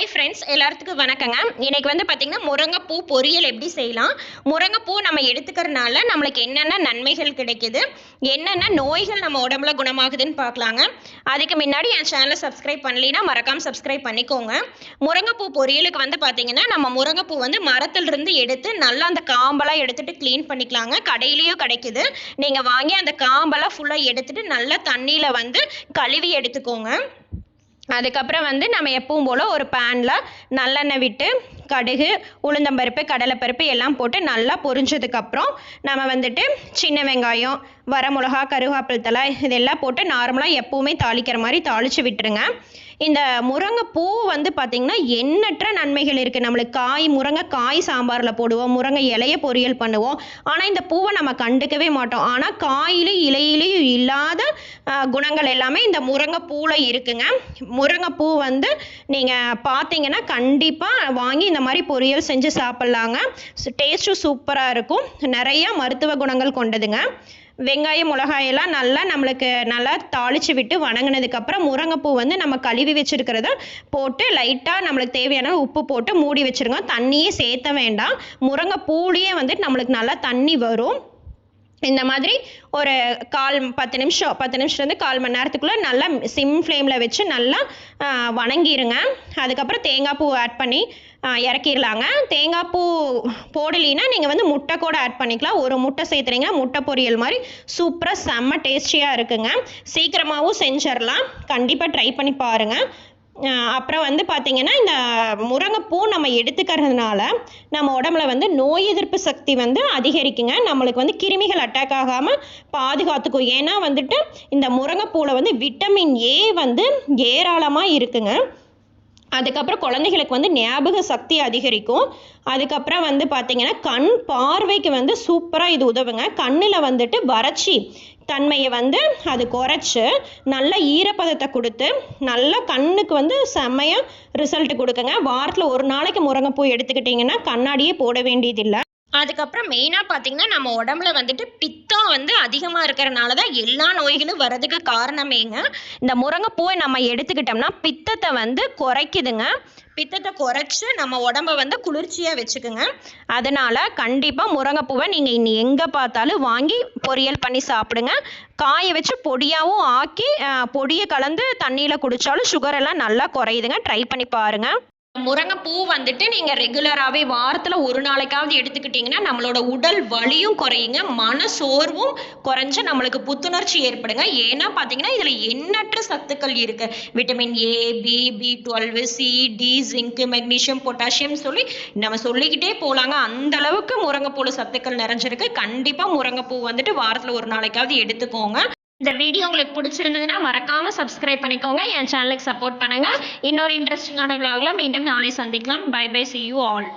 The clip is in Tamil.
ஹாய் ஃப்ரெண்ட்ஸ் எல்லாத்துக்கும் வணக்கங்க. இன்னைக்கு வந்து பார்த்திங்கன்னா முருங்கைப்பூ பொரியல் எப்படி செய்யலாம்? முருங்கைப்பூ நம்ம எடுத்துக்கிறதுனால நம்மளுக்கு என்னென்ன நன்மைகள் கிடைக்குது? என்னென்ன நோய்கள் நம்ம உடம்புல குணமாகுதுன்னு பார்க்கலாங்க. அதுக்கு முன்னாடி என் சேனலை சப்ஸ்கிரைப் பண்ணலைன்னா மறக்காமல் சப்ஸ்கிரைப் பண்ணிக்கோங்க. முருங்கைப்பூ பொரியலுக்கு வந்து பார்த்திங்கன்னா நம்ம முருங்கைப்பூ வந்து மரத்துலேருந்து எடுத்து நல்லா அந்த காம்பெல்லாம் எடுத்துட்டு க்ளீன் பண்ணிக்கலாங்க. கடையிலையும் கிடைக்குது. நீங்கள் வாங்கி அந்த காம்பெல்லாம் ஃபுல்லாக எடுத்துட்டு நல்லா தண்ணியில் வந்து கழுவி எடுத்துக்கோங்க. அதுக்கப்புறம் வந்து நம்ம எப்பவும் போல் ஒரு பேனில் நல்லெண்ணெய் விட்டு கடுகு உளுந்தம்பருப்பு கடலைப்பருப்பு எல்லாம் போட்டு நல்லா பொரிஞ்சதுக்கப்புறம் நம்ம வந்துட்டு சின்ன வெங்காயம் வரமிளகா கருவேப்பிலை தலை இதெல்லாம் போட்டு நார்மலாக எப்போவுமே தாளிக்கிற மாதிரி தாளித்து விட்டுருங்க. இந்த முருங்கைப்பூ வந்து பார்த்திங்கன்னா எண்ணற்ற நன்மைகள் இருக்குது நம்மளுக்கு காய் முருங்கை காய் சாம்பாரில் போடுவோம். முருங்கை இலைய பொரியல் பண்ணுவோம். ஆனால் இந்த பூவை நம்ம கண்டுக்கவே மாட்டோம். ஆனால் காயிலையும் இலையிலையும் இல்லாத குணங்கள் எல்லாமே இந்த முருங்கைப்பூவில் இருக்குங்க. முருங்கைப்பூ வந்து நீங்கள் பார்த்தீங்கன்னா கண்டிப்பாக வாங்கி இந்த மாதிரி பொரியல் செஞ்சு சாப்பிட்லாங்க. டேஸ்ட்டும் சூப்பராக இருக்கும். நிறைய மருத்துவ குணங்கள் கொண்டதுங்க. வெங்காயம் மிளகாயெல்லாம் நல்லா நம்மளுக்கு நல்லா தாளித்து விட்டு வணங்கினதுக்கப்புறம் முருங்கைப்பூ வந்து நம்ம கழுவி வச்சுருக்கிறத போட்டு லைட்டாக நம்மளுக்கு தேவையான உப்பு போட்டு மூடி வச்சுருங்க. தண்ணியே சேர்த்த வேண்டாம். முருங்கைப்பூலேயே வந்துட்டு நம்மளுக்கு நல்லா தண்ணி வரும். இந்த மாதிரி ஒரு கால் பத்து நிமிஷம் பத்து நிமிஷத்துலேருந்து கால் மணி நேரத்துக்குள்ளே நல்லா சிம் ஃப்ளேமில் வச்சு நல்லா வணங்கிடுங்க அதுக்கப்புறம் தேங்காய் பூ ஆட் பண்ணி இறக்கிடலாங்க தேங்காய் பூ போடலின்னா நீங்கள் வந்து முட்டை கூட ஆட் பண்ணிக்கலாம். ஒரு முட்டை சேர்த்துறீங்க முட்டை பொரியல் மாதிரி சூப்பராக செம்ம டேஸ்டியாக இருக்குங்க. சீக்கிரமாகவும் செஞ்சிடலாம் கண்டிப்பாக ட்ரை பண்ணி பாருங்கள் அப்புறம் வந்து பார்த்திங்கன்னா இந்த முருங்கைப்பூ நம்ம எடுத்துக்கிறதுனால நம்ம உடம்புல வந்து நோய் எதிர்ப்பு சக்தி வந்து அதிகரிக்குங்க. நம்மளுக்கு வந்து கிருமிகள் அட்டாக் ஆகாமல் பாதுகாத்துக்கும். ஏன்னா வந்துட்டு இந்த முருங்கைப்பூவில் வந்து விட்டமின் ஏ வந்து ஏராளமாக இருக்குங்க. அதுக்கப்புறம் குழந்தைகளுக்கு வந்து ஞாபக சக்தி அதிகரிக்கும். அதுக்கப்புறம் வந்து பார்த்தீங்கன்னா கண் பார்வைக்கு வந்து சூப்பராக இது உதவுங்க. கண்ணில் வந்துட்டு வறட்சி தன்மையை வந்து அது குறைச்சி நல்ல ஈரப்பதத்தை கொடுத்து நல்ல கண்ணுக்கு வந்து செம்மையாக ரிசல்ட் கொடுக்குங்க. வாரத்தில் ஒரு நாளைக்கு முருங்கைப்பூ எடுத்துக்கிட்டிங்கன்னா கண்ணாடியே போட வேண்டியதில்லை. அதுக்கப்புறம் மெயினாக பார்த்தீங்கன்னா நம்ம உடம்புல வந்துட்டு பித்தம் வந்து அதிகமாக இருக்கிறனால தான் எல்லா நோய்களும் வர்றதுக்கு காரணமேங்க. இந்த முருங்கைப்பூவை நம்ம எடுத்துக்கிட்டோம்னா பித்தத்தை வந்து குறைக்குதுங்க. பித்தத்தை குறைச்சி நம்ம உடம்ப வந்து குளிர்ச்சியாக வச்சுக்குங்க. அதனால் கண்டிப்பாக முருங்கைப்பூவை நீங்கள் இனி எங்கே பார்த்தாலும் வாங்கி பொரியல் பண்ணி சாப்பிடுங்க. காய வச்சு பொடியாகவும் ஆக்கி பொடியை கலந்து தண்ணியில் குடித்தாலும் சுகர் எல்லாம் நல்லா குறையுதுங்க. ட்ரை பண்ணி பாருங்கள் முருங்கைப்பூ வந்துட்டு நீங்கள் ரெகுலராகவே வாரத்தில் ஒரு நாளைக்காவது எடுத்துக்கிட்டிங்கன்னா நம்மளோட உடல் வலியும் குறையுங்க மன சோர்வும் குறைஞ்சு நம்மளுக்கு புத்துணர்ச்சி ஏற்படுங்க. ஏன்னா பார்த்தீங்கன்னா இதில் எண்ணற்ற சத்துக்கள் இருக்குது vitamin A B B twelve C D zinc magnesium potassium சொல்லி நம்ம சொல்லிக்கிட்டே போகலாங்க அந்த அளவுக்கு முருங்கைப்பூவில் சத்துக்கள் நிறைஞ்சிருக்கு. கண்டிப்பாக முருங்கைப்பூ வந்துட்டு வாரத்தில் ஒரு நாளைக்காவது எடுத்துக்கோங்க. இந்த வீடியோ உங்களுக்கு பிடிச்சிருந்ததுன்னா மறக்காம சப்ஸ்கிரைப் பண்ணிக்கோங்க. என் சேனலுக்கு சப்போர்ட் பண்ணுங்க. இன்னொரு இன்ட்ரெஸ்டிங்கான விளாக்ல மீண்டும் நாளை சந்திக்கலாம். Bye bye see you all